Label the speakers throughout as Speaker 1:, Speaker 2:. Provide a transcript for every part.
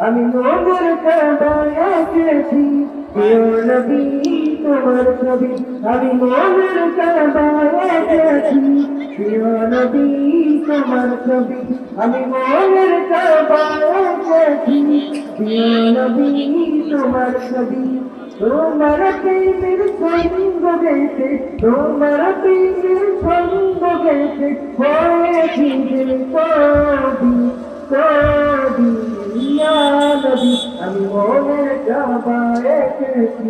Speaker 1: আমি মোদের কাবায় এসেছি প্রিয় নবী, তোমার ছবি। আমি মোদের কাবায় এসেছি প্রিয় নবী, তোমার ছবি। আমি মোদের কাবায় এসেছি প্রিয় নবী, তোমার ছবি। তোমার প্রেমের ছন্দ গেছে। তোমার প্রেমের ছন্দ গেছে। হয়েছি কবি কবি নবী মনের কাবায় এসেছি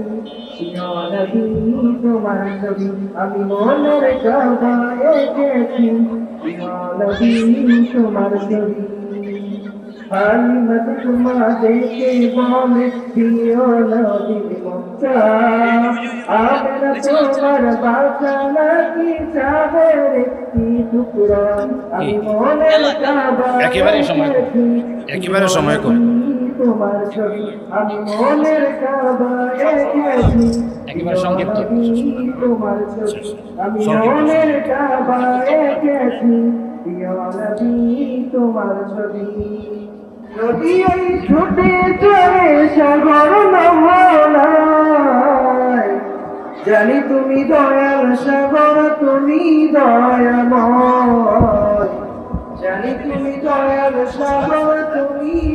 Speaker 1: নবী তোমার ছবি আমি মনের কাবায় এসেছি নবী তোমার ছবি হালিমত তোমাদেরকে বলে দিও নবীর মক্কা আমরা তোমার বাঁচানা কি চাঁদের একটি টুকরা আমি মনের কাবা
Speaker 2: একেবারে সময়। একেবারে সময় কম। একেবারে সংক্ষিপ্ত।
Speaker 1: ছুটে চলে জানি তুমি দয়াল সাগর তুমি দয়াময় জানি তুমি দয়াল সাগর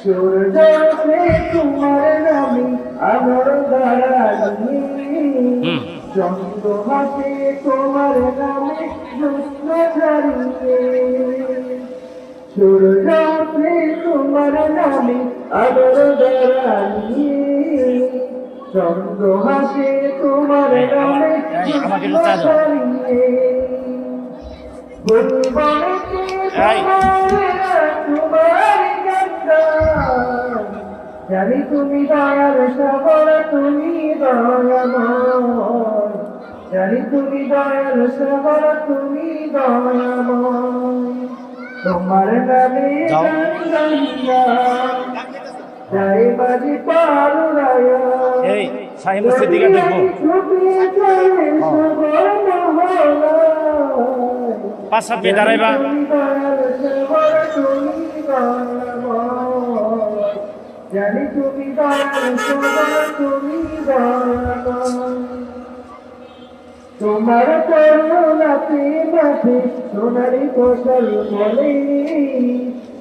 Speaker 1: সূর্যে তোমার নামে আলোর দাঁড়ানি
Speaker 2: হুম।
Speaker 1: চন্দ্র হাতে তোমার নামে জোৎস্ন ঝরিয়ে সূর্যে তোমার নামে আলোর দাঁড়ানি চন্দ্র হাতে তোমার নামে
Speaker 2: এই, আমাকে একটু
Speaker 1: জানি তুমি দয়াল সাগর তুমি দয়াময়। জানি তুমি দয়াল সাগর তুমি দয়াময়। তোমার নামে যাই বাজি
Speaker 2: এই দেখব। পাঁচ সাত দাঁড়াইবা।
Speaker 1: জানি তুমি দয়াল তুমি তোমার করুণাতে মাঠে সোনারি কোশল বলে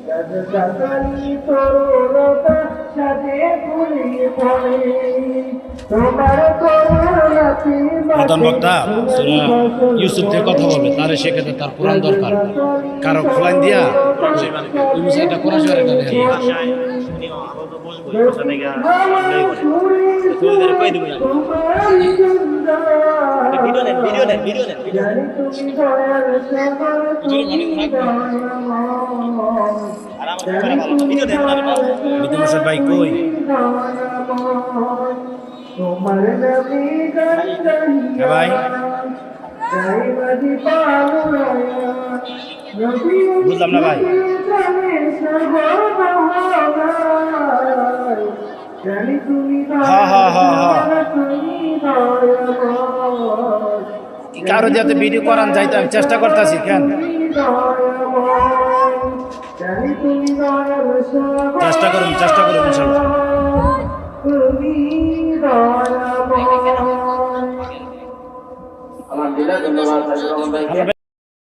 Speaker 1: রাজকালি তরুণতা সাজে ফুলে পড়ে। তোমার করুণাতে
Speaker 2: প্রধান বক্তা ইউসুফ থেকে কথা বলবে তার সেক্ষেত্রে তার কোরআন দরকার। কারও খোলাইন দিয়া
Speaker 1: ভিডিও নেন ভিডিও নেন ভিডিও নেন
Speaker 2: ভাই কই
Speaker 1: তোমার নবী গান
Speaker 2: হ্যাঁ ভাই। বুঝলাম না ভাই। কারও যাতে ভিডিও করান যাইতে আমি চেষ্টা করতেছি কেন? চেষ্টা করুন চেষ্টা করুন ইনশাল্লাহ।
Speaker 1: তুমি দয়াময়
Speaker 3: ধন্যবাদ।